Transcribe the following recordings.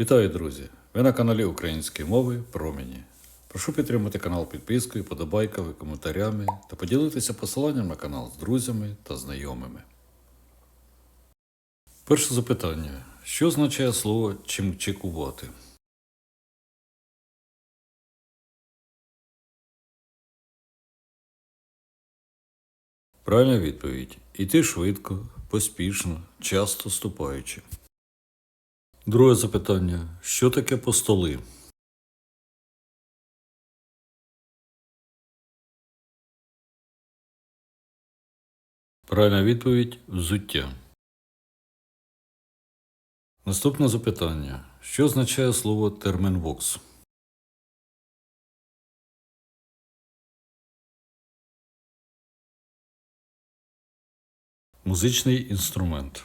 Вітаю, друзі! Ви на каналі Української мови Промені. Прошу підтримати канал підпискою, подобайками, коментарями та поділитися посиланням на канал з друзями та знайомими. Перше запитання. Що означає слово чимчикувати? Правильна відповідь. Іти швидко, поспішно, часто ступаючи. Друге запитання. Що таке постоли? Правильна відповідь взуття. Наступне запитання. Що означає слово терменвокс? Музичний інструмент.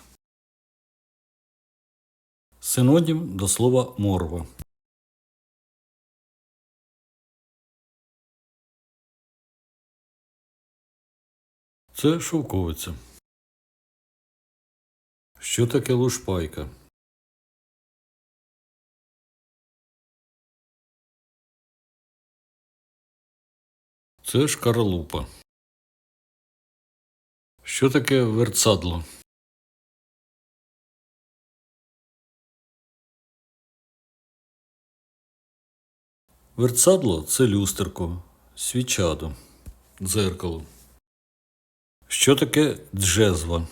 Синонім до слова морва. Це шовковиця. Що таке лушпайка? Це шкаралупа. Що таке верцадло? Верцадло це люстерко, свічадо, дзеркало. Що таке джезва?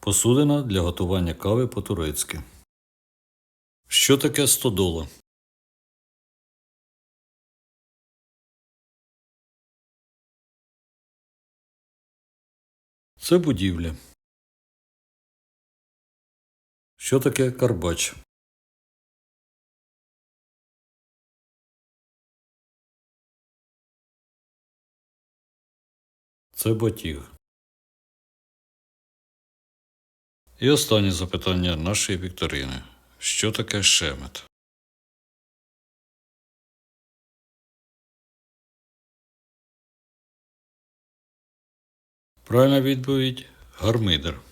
Посудина для готування кави по-турецьки. Що таке стодола? Це будівля. Що таке карбач? Це батіг. І останнє запитання нашої вікторини. Що таке шемет? Правильна відповідь гармидер.